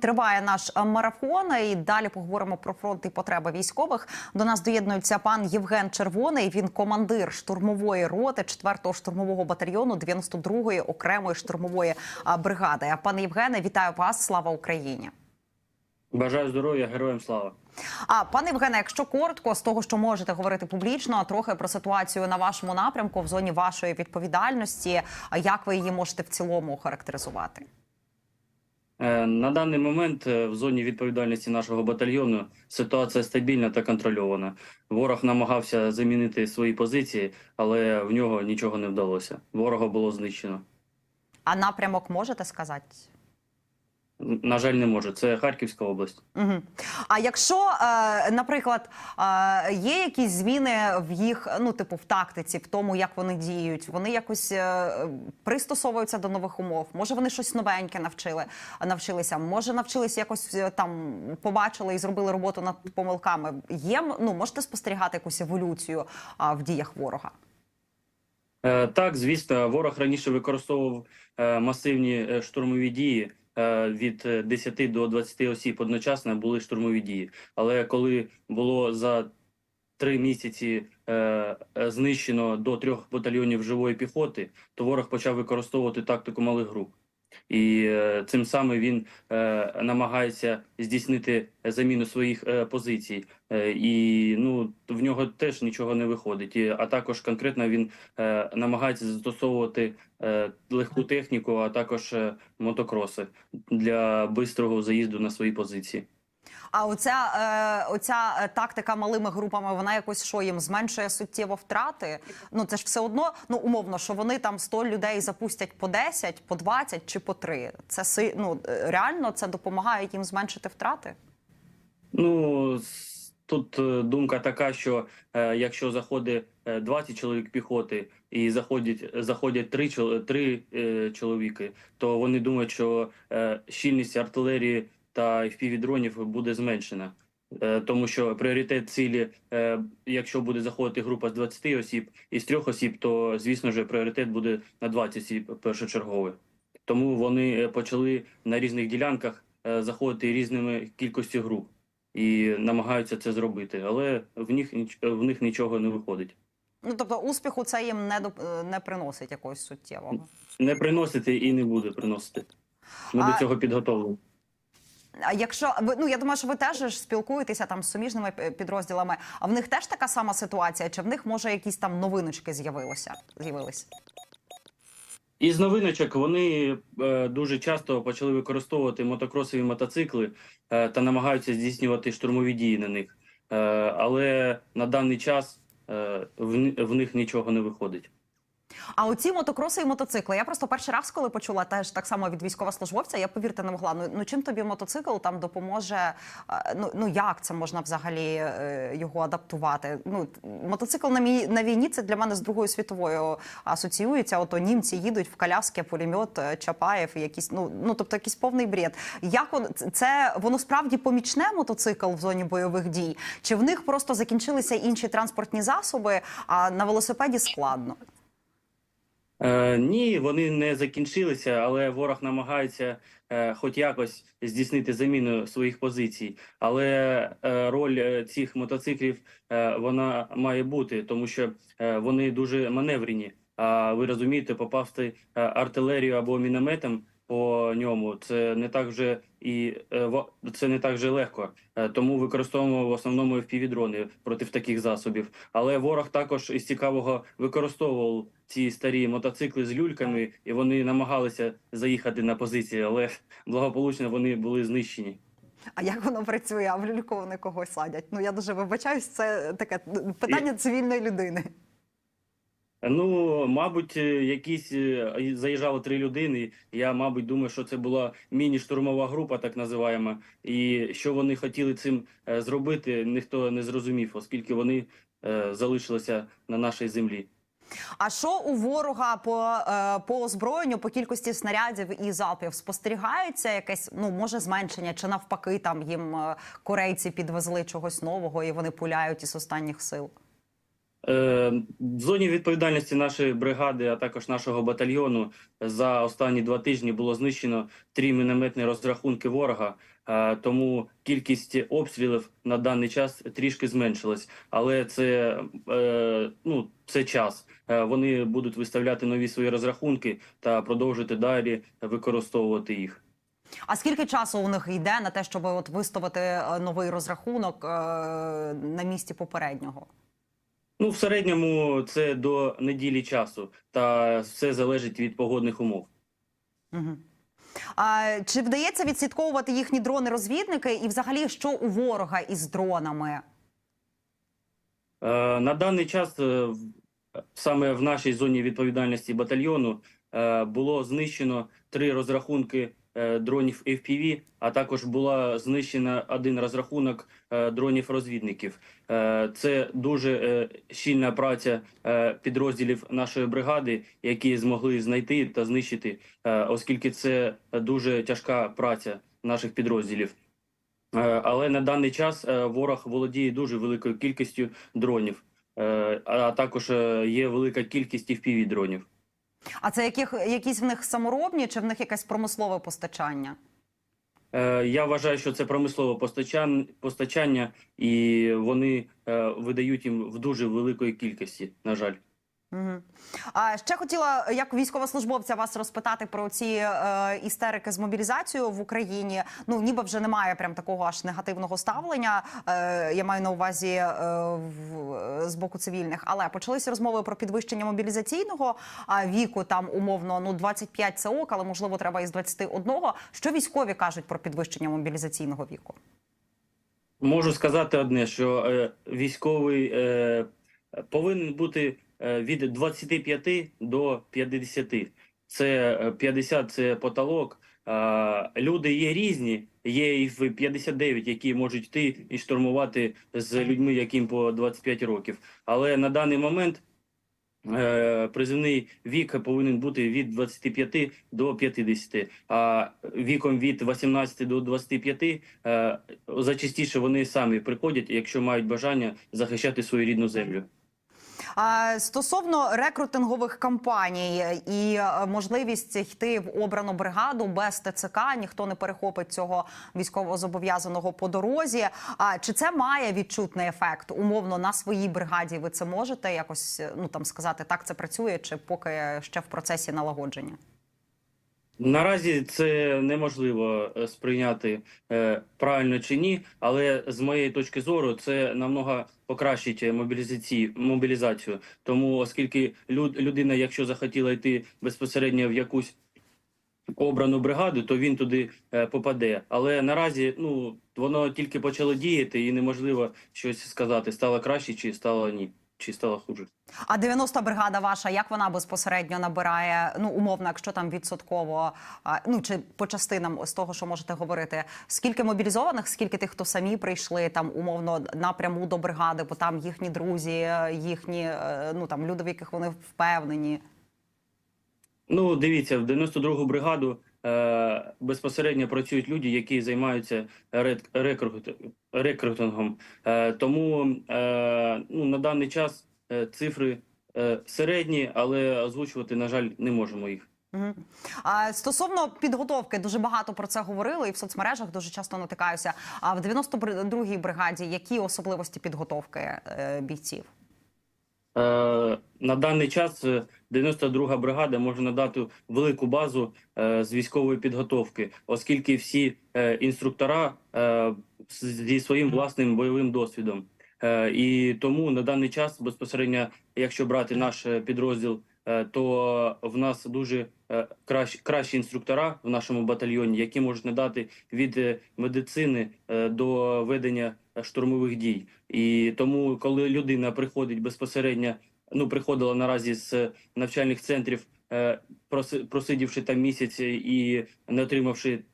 Триває наш е, марафон, і далі поговоримо про фронт і потреби військових. До нас доєднується пан Євген Червоний. Він командир штурмової роти 4-го штурмового батальйону 92-ї окремої штурмової бригади. Пане Євгене, вітаю вас! Слава Україні! Бажаю здоров'я, героям слава. А пане Євгене, якщо коротко з того, що можете говорити публічно, трохи про ситуацію на вашому напрямку в зоні вашої відповідальності. Як ви її можете в цілому характеризувати? Е, На даний момент е, в зоні відповідальності нашого батальйону ситуація стабільна та контрольована. Ворог намагався замінити свої позиції, але в нього нічого не вдалося. Ворога було знищено. А напрямок можете сказати? На жаль, не може. Це Харківська область. Угу. А якщо, е, наприклад, е, є якісь зміни в їх, ну типу в тактиці, в тому, як вони діють, вони якось е, пристосовуються до нових умов. Може, вони щось новеньке навчили, навчилися. Може, навчилися якось там побачили і зробили роботу над помилками. Є ну можете спостерігати якусь еволюцію в діях ворога? Так, звісно, ворог раніше використовував масивні штурмові дії. Е, Від е, 10 до 20 осіб одночасно були штурмові дії. Але коли було за три місяці е, е, знищено до трьох батальйонів живої піхоти, то ворог почав використовувати тактику малих груп. І е, цим самим він е, намагається здійснити заміну своїх е, позицій. І ну в нього теж нічого не виходить. А також конкретно він намагається застосовувати легку техніку, а також мотокроси для бистрого заїзду на свої позиції. А оця, е, оця е, тактика малими групами, вона якось що їм зменшує суттєво втрати. Ну це ж все одно, ну умовно, що вони там 100 людей запустять по 10, по 20 чи по 3. Це ну, реально це допомагає їм зменшити втрати? Ну тут е, думка така, що е, якщо заходить е, 20 чоловік піхоти і заходять заходять 3, чол- 3 е, чоловіки, то вони думають, що е, щільність артилерії та FPV-дронів буде зменшена. Е, Тому що пріоритет цілі, е, якщо буде заходити група з 20 осіб і з трьох осіб, то звісно ж пріоритет буде на 20 осіб першочерговий. Тому вони е, почали на різних ділянках заходити різними кількістю груп і намагаються це зробити, але в них в них нічого не виходить. Ну тобто успіху це їм не е, не приносить якогось суттєвого. Не приносити і не буде приносити. Ми А- до цього підготовлені. Якщо ви ну я думаю, що ви теж ж спілкуєтеся там з суміжними е, підрозділами, а в них теж така сама ситуація? Чи в них може якісь там новиночки з'явилося? З'явилися? Із новиночок вони е, дуже часто почали використовувати мотокросові мотоцикли е, та намагаються здійснювати штурмові дії на них. Е, але на даний час е, в, в них нічого не виходить. А оці мотокроси і мотоцикли. Я просто перший раз, коли почула теж так само від військовослужбовця, я повірте не могла. Ну, ну чим тобі мотоцикл там допоможе? е, Ну, ну як це можна взагалі е, його адаптувати? Ну мотоцикл на мій на війні це для мене з Другою світовою асоціюється. Ото німці їдуть в коляски, пулемет, е, Чапаєв, якісь ну ну тобто якийсь повний бред. Як он це воно справді помічне мотоцикл в зоні бойових дій? Чи в них просто закінчилися інші транспортні засоби, а на велосипеді складно? Е, ні, вони не закінчилися, але ворог намагається е, хоч якось здійснити заміну своїх позицій. Але е, роль е, цих мотоциклів е, вона має бути, тому що е, вони дуже маневрені. А ви розумієте, попасти е, артилерію або мінометом по ньому це не так вже і е, це не так вже легко. Е, Тому використовуємо в основному FPV-дрони проти таких засобів. Але ворог також із цікавого використовував ці старі мотоцикли з люльками, і вони намагалися заїхати на позиції, але благополучно вони були знищені. А як воно працює? А в люльку вони когось садять? Ну я дуже вибачаюсь, це таке питання цивільної людини. Ну, мабуть, е, якісь е, заїжджало три людини. Я, мабуть, думаю, що це була міні-штурмова група, так називаємо. І що вони хотіли цим е, зробити, ніхто не зрозумів, оскільки вони залишилися на нашій землі. А що у ворога по, по озброєнню, по кількості снарядів і залпів спостерігається якесь, ну може зменшення, чи навпаки, там їм корейці підвезли чогось нового і вони пуляють із останніх сил? Е, В зоні відповідальності нашої бригади, а також нашого батальйону, за останні два тижні було знищено три мінометні розрахунки ворога. Е, Тому кількість обстрілів на даний час трішки зменшилась, але це, е, ну, це час. Вони будуть виставляти нові свої розрахунки та продовжити далі використовувати їх. А скільки часу у них йде на те, щоб от виставити новий розрахунок на місці попереднього? Ну, в середньому це до неділі часу, та все залежить від погодних умов. Угу. А чи вдається відслідковувати їхні дрони-розвідники? І взагалі, що у ворога із дронами? Е, На даний час е, саме в нашій зоні відповідальності батальйону е, було знищено три розрахунки дронів FPV, а також була знищена один розрахунок е, дронів-розвідників. Е, Це дуже е, щільна праця е, підрозділів нашої бригади, які змогли знайти та знищити, е, оскільки це дуже тяжка праця наших підрозділів. Е, Але на даний час е, ворог володіє дуже великою кількістю дронів, Е, а також е, є велика кількість fpv дронів. А це яких якісь в них саморобні, чи в них якесь промислове постачання? Е, Я вважаю, що це промислове постачання, постачання і вони е, видають їм в дуже великої кількості, на жаль. Угу. А ще хотіла, як військовослужбовця, вас розпитати про ці е, істерики з мобілізацією в Україні. Ну ніби вже немає прям такого аж негативного ставлення. Е, я маю на увазі е, в, з боку цивільних, але почалися розмови про підвищення мобілізаційного віку. Там умовно ну 25 це ок, але можливо треба із 21. Що військові кажуть про підвищення мобілізаційного віку? Можу сказати одне, що е, військовий е, повинен бути від 25 до 50. Це е, 50 – це потолок. Люди є різні, є і в 59, які можуть йти і штурмувати з людьми, яким по 25 років. Але на даний момент е, призивний вік повинен бути від 25 до 50. А віком від 18 до 25 е, зачастіше вони самі приходять, якщо мають бажання захищати свою рідну землю. Стосовно рекрутингових кампаній і е, можливість йти в обрану бригаду без ТЦК, ніхто не перехопить цього військовозобов'язаного по дорозі. А чи це має відчутний ефект? Умовно на своїй бригаді ви це можете якось е, ну там сказати, так це працює, чи поки ще в процесі налагодження? Наразі це неможливо е, сприйняти е, правильно чи ні, але з моєї точки зору це намного покращить мобілізацію, мобілізацію. Тому, оскільки люд, людина, якщо захотіла йти безпосередньо в якусь обрану бригаду, то він туди е, попаде. Але наразі ну воно тільки почало діяти, і неможливо щось сказати, стало краще чи стало ні, чи стало хуже. А 90-та бригада ваша, як вона безпосередньо набирає, ну умовно, якщо там відсотково, ну чи по частинам з того, що можете говорити, скільки мобілізованих, скільки тих, хто самі прийшли там умовно напряму до бригади, бо там їхні друзі, їхні е, ну там люди, в яких вони впевнені. Ну, дивіться, в 92-гу бригаду безпосередньо працюють люди, які займаються рекрутингом. Е, тому е, ну, на даний час е, цифри е, середні, але озвучувати, на жаль, не можемо їх. А стосовно підготовки, дуже багато про це говорили, і в соцмережах дуже часто натикаюся. А в 92-й бригаді які особливості підготовки е, бійців? Е, На даний час е, 92-га бригада може надати велику базу е, з військової підготовки, оскільки всі е, інструктора е, зі своїм власним бойовим досвідом. Е, І тому на даний час безпосередньо, якщо брати наш е, підрозділ, е, то в нас дуже е, кращі, кращі інструктора в нашому батальйоні, які можуть надати від е, медицини е, до ведення е, штурмових дій. І тому, коли людина приходить безпосередньо, ну приходила наразі з навчальних центрів, е, проси- просидівши там місяць і не отримавши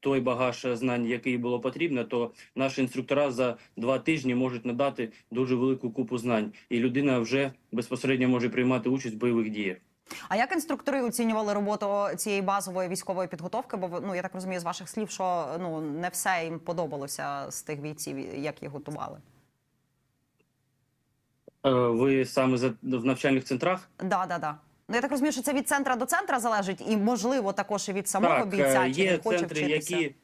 той багаж знань, який було потрібно, то наші інструктора за два тижні можуть надати дуже велику купу знань, і людина вже безпосередньо може приймати участь в бойових діях. А як інструктори оцінювали роботу цієї базової військової підготовки? Бо ну я так розумію з ваших слів, що ну не все їм подобалося з тих бійців, як їх готували. Е, Ви саме за в навчальних центрах? Да, да, да. Ну я так розумію, що це від центра до центра залежить, і можливо також і від самого так, бійця, е, чи є він хоче центри, вчитися. які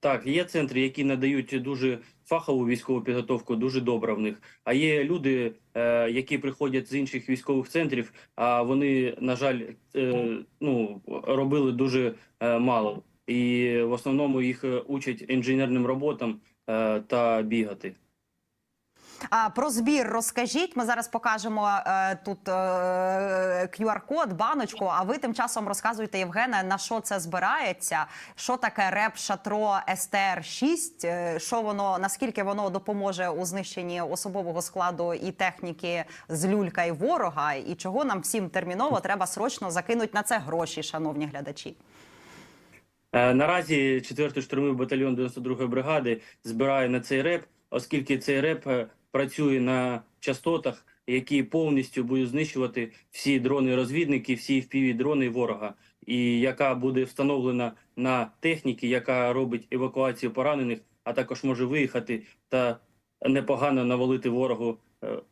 так, є центри, які надають дуже фахову військову підготовку, дуже добра в них. А є люди, е, які приходять з інших військових центрів, а вони, на жаль, е, ну робили дуже е, мало. І в основному їх учать інженерним роботам та бігати. А про збір розкажіть. Ми зараз покажемо е, тут е, QR-код, баночку. А ви тим часом розказуєте, Євгене, на що це збирається? Що таке реп шатро СТР 6 Е, Що воно наскільки воно допоможе у знищенні особового складу і техніки з люлька і ворога? І чого нам всім терміново треба срочно закинути на це гроші, шановні глядачі? Е, Наразі 4-й штурмовий батальйон 92-ї бригади збирає на цей реп, оскільки цей реп е, працює на частотах, які повністю будуть знищувати всі дрони-розвідники, всі впіві дрони ворога, і яка буде встановлена на техніці, яка робить евакуацію поранених, а також може виїхати та непогано навалити ворогу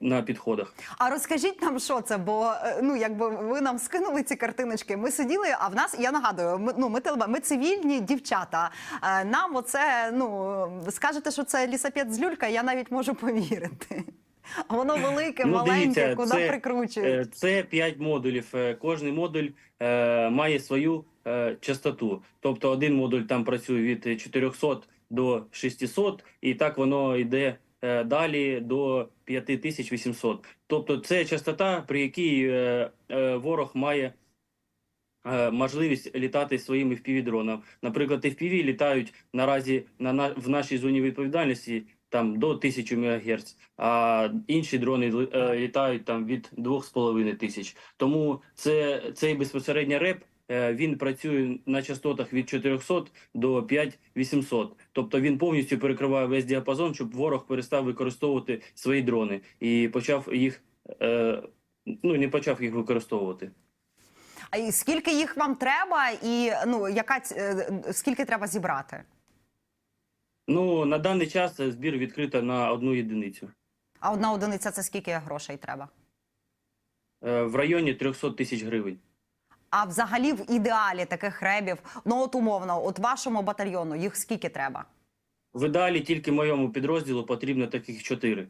на підходах. А розкажіть нам, що це, бо е, ну якби ви нам скинули ці картиночки. Ми сиділи, а в нас я нагадую, ми ну ми телеба, ми цивільні дівчата. Е, Нам оце ну скажете, що це лісапет з люлька, я навіть можу повірити. Воно велике, Ну, маленьке, дивіться, куди це, прикручують. Е, Це 5 модулів. Е, Кожний модуль е, має свою е, частоту. Тобто один модуль там працює від 400 до 600, і так воно йде е, далі до 5800. Тобто це частота, при якій е, е, ворог має е, можливість літати своїми FPV-дронами. Наприклад, FPV літають наразі на, на, в нашій зоні відповідальності там до 1000 МГц, а інші дрони е, літають там від 2,5 тисяч. Тому це цей безпосередньо реп. Е, Він працює на частотах від 400 до 5800. Тобто він повністю перекриває весь діапазон, щоб ворог перестав використовувати свої дрони і почав їх е, ну не почав їх використовувати. А і скільки їх вам треба, і ну яка е, скільки треба зібрати? Ну на даний час збір відкрито на одну єдиницю А одна одиниця це скільки грошей треба? В районі 300 тисяч гривень. А взагалі в ідеалі таких ребів, ну от умовно, от вашому батальйону їх скільки треба? В ідеалі тільки моєму підрозділу потрібно таких чотири.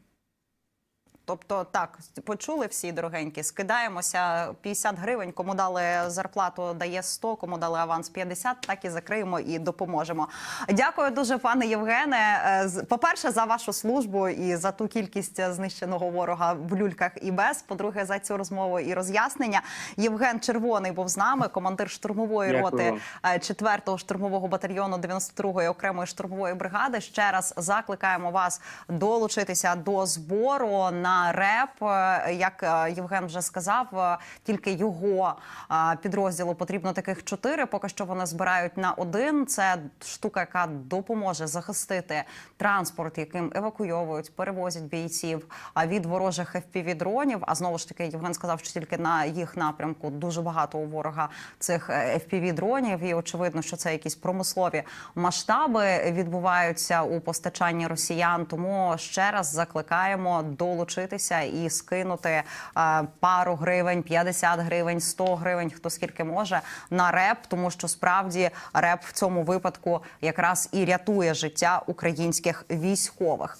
Тобто, так почули всі дорогенькі, скидаємося 50 гривень. Кому дали зарплату, дає 100, кому дали аванс 50, Так і закриємо і допоможемо. Дякую дуже, пане Євгене. Е, з- По-перше, за вашу службу і за ту кількість знищеного ворога в люльках і без. По-друге, за цю розмову і роз'яснення. Євген Червоний був з нами, командир штурмової Дякую роти вам. е, 4-го штурмового батальйону 92-ї окремої штурмової бригади. Ще раз закликаємо вас долучитися до збору на РЕП. Е, Як е, Євген вже сказав, е, тільки його підрозділу потрібно таких чотири. Поки що вони збирають на один. Це штука, яка допоможе захистити транспорт, яким евакуйовують, перевозять бійців від ворожих fpv дронів. А знову ж таки, Євген сказав, що тільки на їх напрямку дуже багато у ворога цих fpv дронів. І очевидно, що це якісь промислові масштаби відбуваються у постачанні росіян. Тому ще раз закликаємо долучитися і скинути е, пару гривень, 50 гривень, 100 гривень, хто скільки може на реп, тому що справді реп в цьому випадку якраз і рятує життя українських військових.